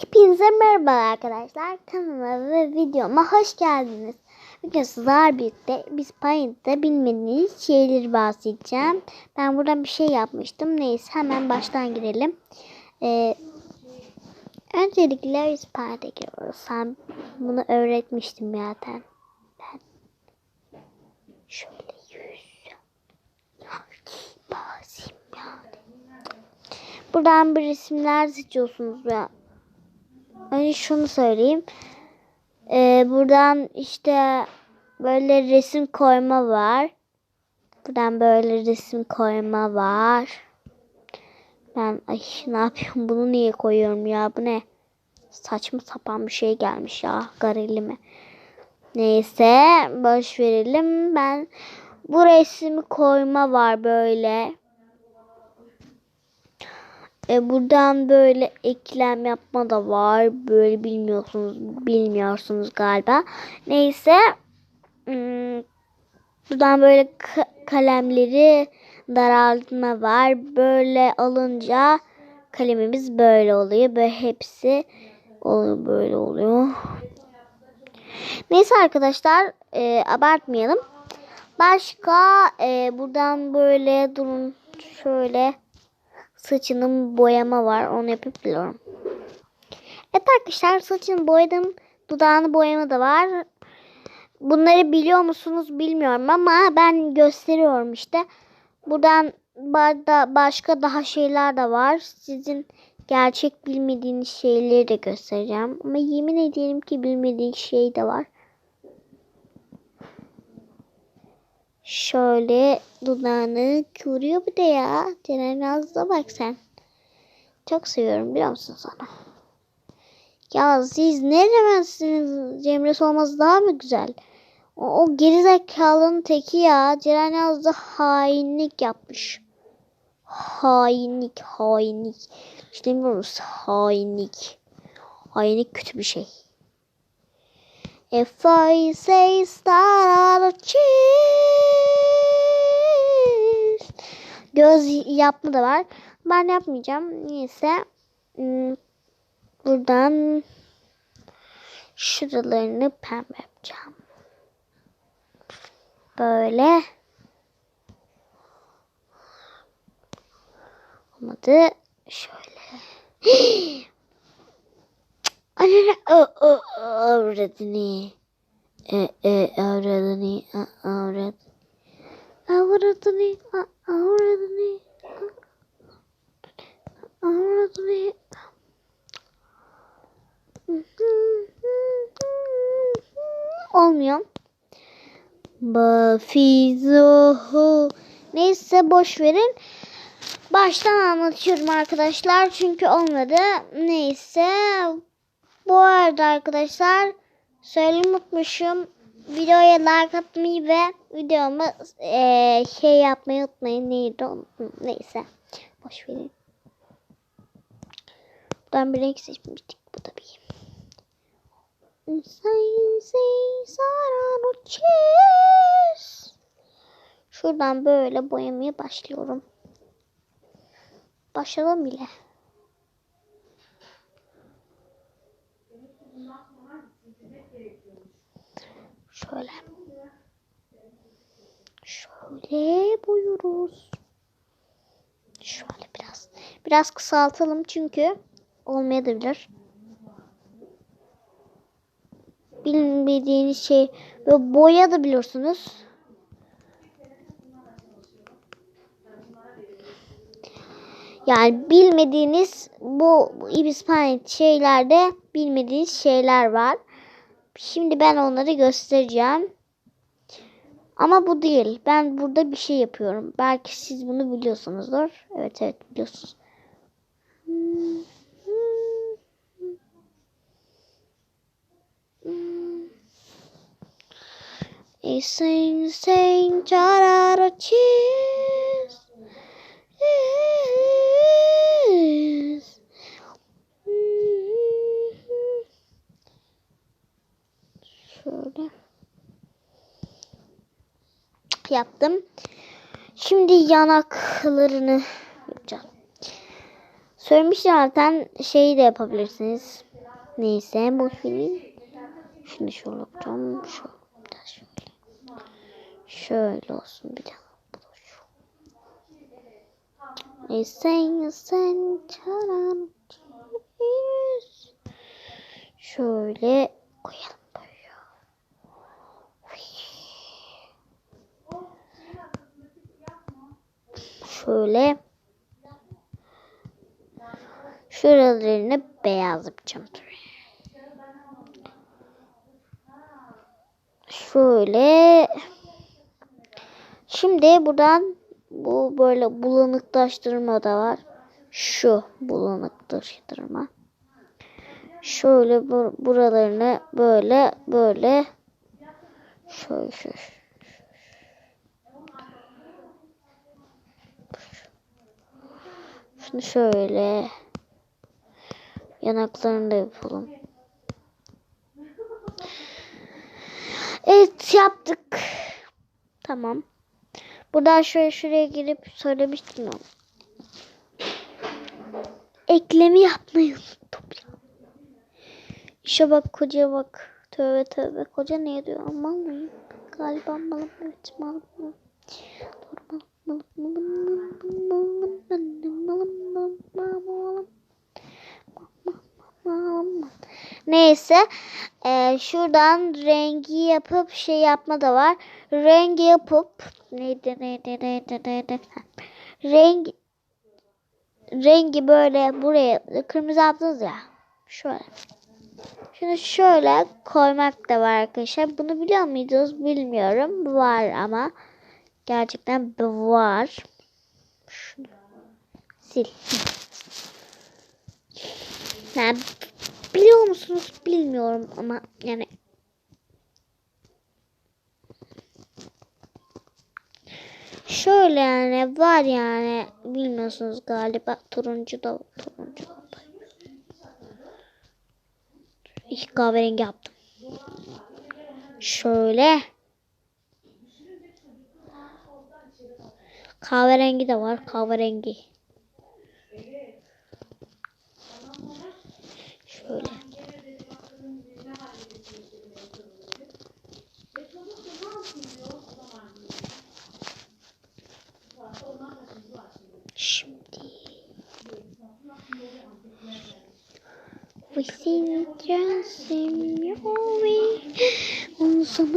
Hepinize merhaba arkadaşlar. Kanalıma ve videoma hoş geldiniz. Bugün sizler birlikte biz Paint'te bilmediğiniz şeyleri bahsedeceğim. Ben burada bir şey yapmıştım. Neyse hemen baştan girelim. Ee, öncelikle biz Paint'e giriyoruz. Sen bunu öğretmiştim zaten. Ben şöyle yüz basayım yani. Buradan bir resimler seçiyorsunuz ya. Önce şunu söyleyeyim. Ee, buradan işte böyle resim koyma var. Buradan böyle resim koyma var. Ben ay ne yapıyorum bunu niye koyuyorum ya bu ne? Saçma sapan bir şey gelmiş ya garelime. Neyse boş verelim. Ben bu resmi koyma var böyle. E, buradan böyle eklem yapma da var. Böyle bilmiyorsunuz, bilmiyorsunuz galiba. Neyse. Hmm, buradan böyle ka- kalemleri daraltma var. Böyle alınca kalemimiz böyle oluyor. Böyle hepsi oluyor, böyle oluyor. Neyse arkadaşlar, e, abartmayalım. Başka e, buradan böyle durun şöyle saçının boyama var. Onu yapıp biliyorum. Evet arkadaşlar saçını boyadım. Dudağını boyama da var. Bunları biliyor musunuz bilmiyorum ama ben gösteriyorum işte. Buradan da başka daha şeyler de var. Sizin gerçek bilmediğiniz şeyleri de göstereceğim. Ama yemin ederim ki bilmediğim şey de var. Şöyle dudağını kıvırıyor bir de ya. Ceren Nazlı'da bak sen. Çok seviyorum biliyor musun sana? Ya siz ne demezsiniz? Cemre Solmaz daha mı güzel? O, o gerizekalının teki ya. Ceren Nazlı hainlik yapmış. Hainlik, hainlik. İşte hainlik. Hainlik kötü bir şey. If I say start a cheese. Göz yapma da var. Ben yapmayacağım. Neyse. Hmm, Buradan şuralarını pembe yapacağım. Böyle. Olmadı. Şöyle. Anne avradını. E e avradını avradını. Avradını avradını. Avradını. Olmuyor. Bafizo. Neyse boş verin. Baştan anlatıyorum arkadaşlar. Çünkü olmadı. Neyse. Bu arada arkadaşlar söylemeyi unutmuşum. Videoya like atmayı ve videomu e, şey yapmayı unutmayın. Neydi unuttum. Neyse. Boş verin. Buradan bir renk seçmiştik. Bu da bir. Şuradan böyle boyamaya başlıyorum. Başladım bile. Şöyle. Şöyle boyuyoruz. Şöyle biraz. Biraz kısaltalım çünkü olmayabilir. Bilmediğiniz şey ve boya da biliyorsunuz. Yani bilmediğiniz bu ibis paint şeylerde bilmediğiniz şeyler var. Şimdi ben onları göstereceğim. Ama bu değil. Ben burada bir şey yapıyorum. Belki siz bunu biliyorsunuzdur. Evet evet biliyorsunuz. Sing sing charara cheese. Yes. Yaptım. Şimdi yanaklarını yapacağım. Söylemiş zaten şeyi de yapabilirsiniz. Neyse boş verin. Şunu şöyle yapacağım. Şöyle, şöyle. Olsun bir daha. Bu sen çaran yüz. Şöyle koyalım böyle. Şöyle. Şuralarını beyaz yapacağım. Şöyle. Şimdi buradan bu böyle bulanıklaştırma da var. Şu bulanıklaştırma. Şöyle bur buralarını böyle böyle şöyle şöyle. Şunu şöyle yanaklarını da yapalım. Evet yaptık. Tamam. Buradan şöyle şuraya girip söylemiştim onu. Eklemi yapmayı unuttum ya. İşe bak koca bak. Tövbe tövbe. Koca ne diyor? Mal mıyım? Galiba malım. Evet malım. malım. Neyse. Ee, şuradan rengi yapıp şey yapma da var. Rengi yapıp neydi neydi neydi neydi. Rengi rengi böyle buraya kırmızı yaptınız ya. Şöyle. Şunu şöyle koymak da var arkadaşlar. Bunu biliyor muydunuz bilmiyorum. Var ama gerçekten var. Şunu sil. Yani biliyor musunuz bilmiyorum ama yani şöyle yani var yani bilmiyorsunuz galiba turuncu da turuncu İlk kahverengi yaptım. Şöyle. Kahverengi de var. Kahverengi. Şöyle. Şimdi. Within just in your way, on some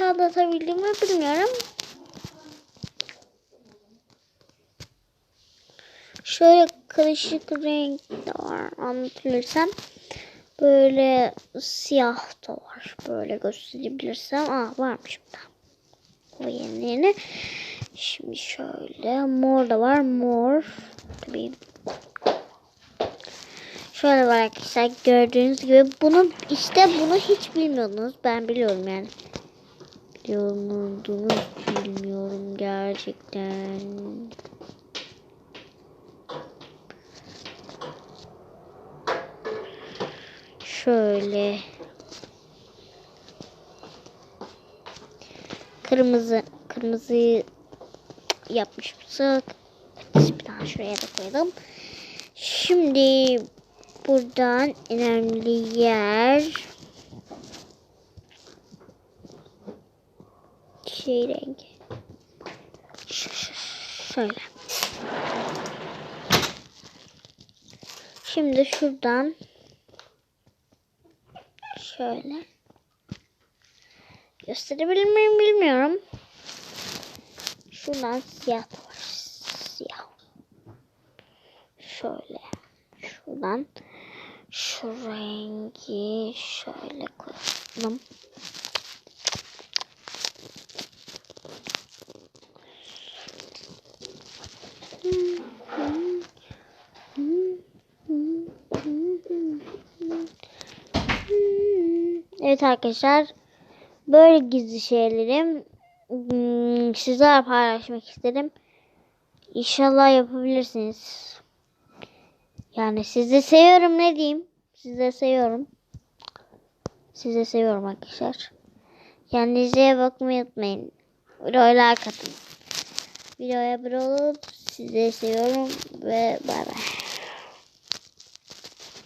Anlatabildim mi bilmiyorum. Şöyle karışık renk de var anlatılırsam. Böyle siyah da var. Böyle gösterebilirsem. Aa varmış burada. O yeni. Şimdi şöyle mor da var. Mor. Tabii Şöyle var arkadaşlar gördüğünüz gibi bunu işte bunu hiç bilmiyordunuz. Ben biliyorum yani. Bilmiyordunuz bilmiyorum gerçekten. Şöyle. Kırmızı kırmızı yapmıştık. Bir daha şuraya da koyalım. Şimdi buradan önemli yer şey rengi. Ş- Şöyle. Şimdi şuradan şöyle gösterebilir miyim bilmiyorum. Şuradan siyah var. Siyah. Şöyle. Şuradan şu rengi şöyle koyalım. Hmm. Evet arkadaşlar. Böyle gizli şeylerim hmm, sizlerle paylaşmak isterim. İnşallah yapabilirsiniz. Yani sizi seviyorum ne diyeyim. Sizi seviyorum. Sizi seviyorum arkadaşlar. Kendinize bakmayı unutmayın. Videoya like atın. Videoya abone olun. Sizi seviyorum ve bay bay.